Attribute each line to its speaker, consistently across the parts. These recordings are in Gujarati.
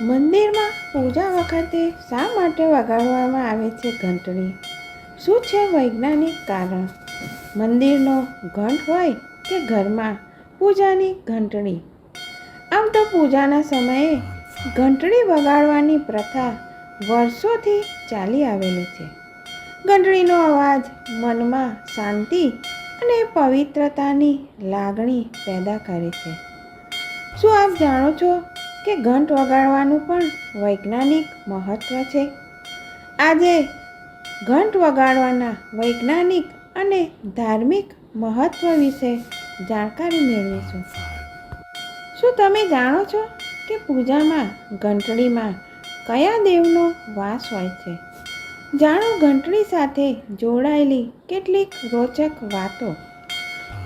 Speaker 1: મંદિરમાં પૂજા વખતે શા માટે વગાડવામાં આવે છે ઘંટડી? શું છે વૈજ્ઞાનિક કારણ? મંદિરનો ઘંટ હોય કે ઘરમાં પૂજાની ઘંટડી? આમ તો પૂજાના સમયે ઘંટડી વગાડવાની પ્રથા વર્ષોથી ચાલી આવેલી છે. ઘંટડીનો અવાજ મનમાં શાંતિ અને પવિત્રતાની લાગણી પેદા કરે છે. શું આપ જાણો છો કે ઘંટ વગાડવાનું પણ વૈજ્ઞાનિક મહત્ત્વ છે. આજે ઘંટ વગાડવાના વૈજ્ઞાનિક અને ધાર્મિક મહત્ત્વ વિશે જાણકારી મેળવીશું. શું તમે જાણો છો કે પૂજામાં ઘંટડીમાં કયા દેવનો વાસ હોય છે? જાણો ઘંટડી સાથે જોડાયેલી કેટલીક રોચક વાતો.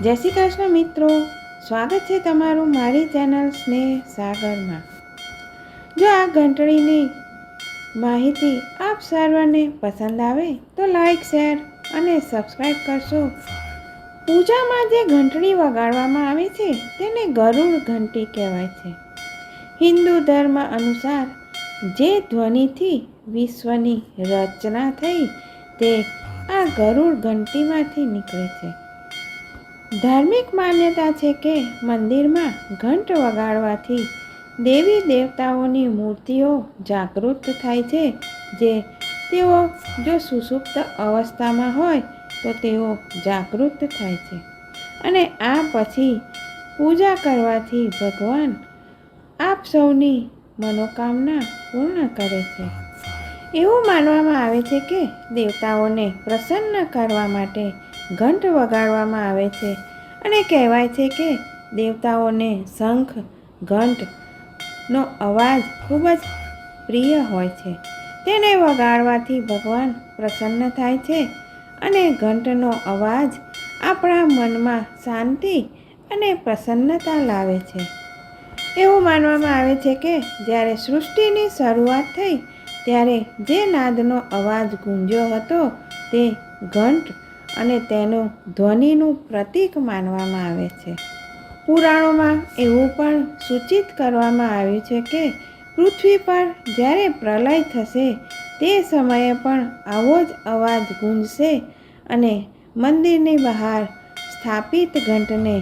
Speaker 1: જય શ્રી કૃષ્ણ મિત્રો, સ્વાગત છે તમારું મારી ચેનલ સ્નેહ સાગરમાં. જો આ ઘંટડીની માહિતી આપ સર્વને પસંદ આવે તો લાઈક શેર અને સબસ્ક્રાઈબ કરશો. પૂજામાં જે ઘંટડી વગાડવામાં આવે છે તેને ગરુડ ઘંટી કહેવાય છે. હિન્દુ ધર્મ અનુસાર જે ધ્વનિથી વિશ્વની રચના થઈ તે આ ગરુડ ઘંટીમાંથી નીકળે છે. ધાર્મિક માન્યતા છે કે મંદિરમાં ઘંટ વગાડવાથી દેવી દેવતાઓની મૂર્તિઓ જાગૃત થાય છે. જે તેઓ જો સુસુપ્ત અવસ્થામાં હોય, તો તેઓ જાગૃત થાય છે. અને આ પછી પૂજા કરવાથી ભગવાન આપ સૌની મનોકામના પૂર્ણ કરે છે. એવું માનવામાં આવે છે કે દેવતાઓને પ્રસન્ન કરવા માટે ઘંટ વગાડવામાં આવે છે. અને કહેવાય છે કે દેવતાઓને શંખ ઘંટનો અવાજ ખૂબ જ પ્રિય હોય છે. તેને વગાડવાથી ભગવાન પ્રસન્ન થાય છે અને ઘંટનો અવાજ આપણા મનમાં શાંતિ અને પ્રસન્નતા લાવે છે. એવું માનવામાં આવે છે કે જ્યારે સૃષ્ટિની શરૂઆત થઈ, ત્યારે જે નાદનો અવાજ ગુંજ્યો હતો તે ઘંટ અને તેનું ધ્વનિનું પ્રતીક માનવામાં આવે છે. પુરાણોમાં એવું પણ સૂચિત કરવામાં આવ્યું છે કે પૃથ્વી પર જ્યારે પ્રલય થશે, તે સમયે પણ આવો જ અવાજ ગુંજશે અને મંદિરની બહાર સ્થાપિત ઘંટને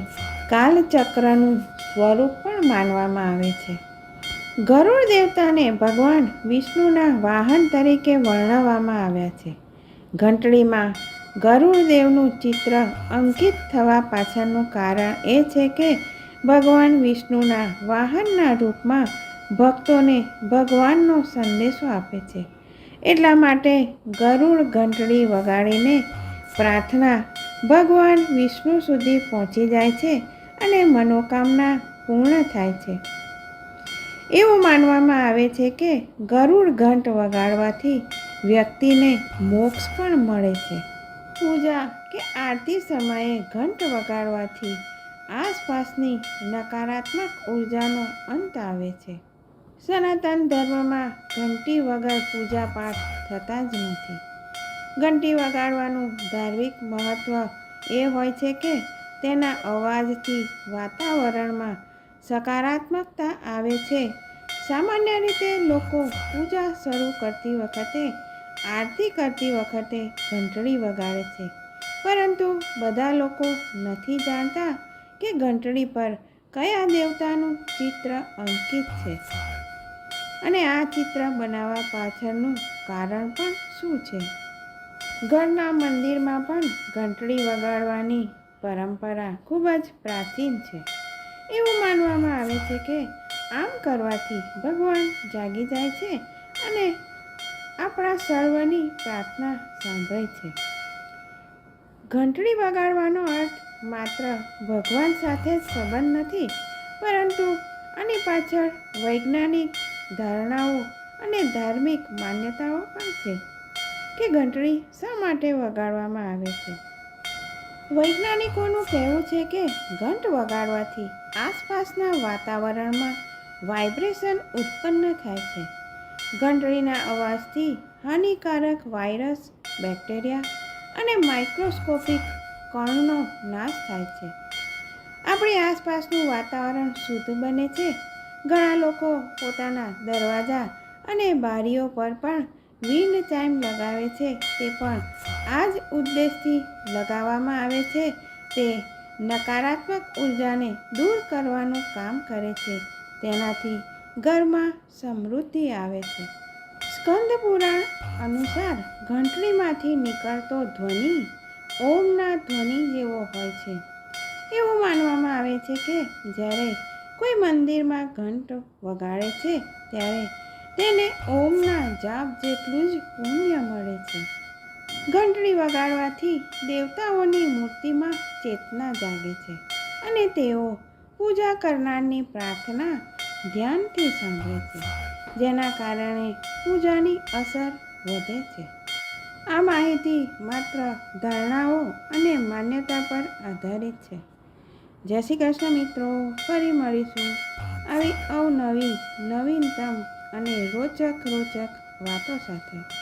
Speaker 1: કાલચક્રનું સ્વરૂપ પણ માનવામાં આવે છે. ગરુડ દેવતાને ભગવાન વિષ્ણુના વાહન તરીકે વર્ણવવામાં આવ્યા છે. ઘંટડીમાં ગરુડ દેવનું ચિત્ર અંકિત થવા પાછળનું કારણ એ છે કે ભગવાન વિષ્ણુના વાહનના રૂપમાં ભક્તોને ભગવાનનો સંદેશો આપે છે. એટલા માટે ગરુડ ઘંટડી વગાડીને પ્રાર્થના ભગવાન વિષ્ણુ સુધી પહોંચી જાય છે અને મનોકામના પૂર્ણ થાય છે. એવું માનવામાં આવે છે કે ગરુડ ઘંટ વગાડવાથી વ્યક્તિને મોક્ષ પણ મળે છે. પૂજા કે આરતી સમયે ઘંટ વગાડવાથી આસપાસની નકારાત્મક ઉર્જાનો અંત આવે છે. સનાતન ધર્મમાં ઘંટી વગર પૂજા પાઠ થતા જ નથી. ઘંટી વગાડવાનું ધાર્મિક મહત્ત્વ એ હોય છે કે તેના અવાજથી વાતાવરણમાં સકારાત્મકતા આવે છે. સામાન્ય રીતે લોકો પૂજા શરૂ કરતી વખતે આરતી કરતી વખતે ઘંટડી વગાડે છે. પરંતુ બધા લોકો નથી જાણતા કે ઘંટડી પર કયા દેવતાનું ચિત્ર અંકિત છે. અને આ ચિત્ર બનાવવા પાછળનું કારણ પણ શું છે? ઘરના મંદિરમાં પણ ઘંટડી વગાડવાની પરંપરા ખૂબ જ પ્રાચીન છે. એવું માનવામાં આવે છે કે આમ કરવાથી ભગવાન જાગી જાય છે અને આપણા સર્વની પ્રાર્થના સાંભળે છે. ઘંટડી વગાડવાનો અર્થ માત્ર ભગવાન સાથે જ સંબંધ નથી, પરંતુ આની પાછળ વૈજ્ઞાનિક ધારણાઓ અને ધાર્મિક માન્યતાઓ પણ છે કે ઘંટડી શા માટે વગાડવામાં આવે છે. વૈજ્ઞાનિકોનું કહેવું છે કે ઘંટ વગાડવાથી આસપાસના વાતાવરણમાં વાઇબ્રેશન ઉત્પન્ન થાય છે. ઘંટડીના અવાજથી હાનિકારક વાયરસ, બેક્ટેરિયા અને માઇક્રોસ્કોપિક કણનો નાશ થાય છે. આપણી આસપાસનું વાતાવરણ શુદ્ધ બને છે. ઘણા લોકો પોતાના દરવાજા અને બારીઓ પર પણ વિન્ડ ચાઇમ લગાવે છે. તે પણ આ જ ઉદ્દેશથી લગાવવામાં આવે છે. તે નકારાત્મક ઉર્જાને દૂર કરવાનું કામ કરે છે. તેનાથી ઘરમાં સમૃદ્ધિ આવે છે. સ્કંદ પુરાણ અનુસાર ઘંટડીમાંથી નીકળતો ધ્વનિ ઓમના ધ્વનિ જેવો હોય છે. એવું માનવામાં આવે છે કે જ્યારે કોઈ મંદિરમાં ઘંટ વગાડે છે, ત્યારે તેને ઓમના જાપ જેટલું જ પુણ્ય મળે છે. ઘંટડી વગાડવાથી દેવતાઓની મૂર્તિમાં ચેતના જાગે છે અને તેઓ પૂજા કરનારની પ્રાર્થના ધ્યાનથી સાંભળે છે. જેના કારણે પૂજાની અસર વધે છે. આ માહિતી માત્ર ધારણાઓ અને માન્યતા પર આધારિત છે. જય શ્રી કૃષ્ણ મિત્રો ફરી મળીશું. આવી અવનવી નવીનતમ અને રોચક રોચક વાતો સાથે.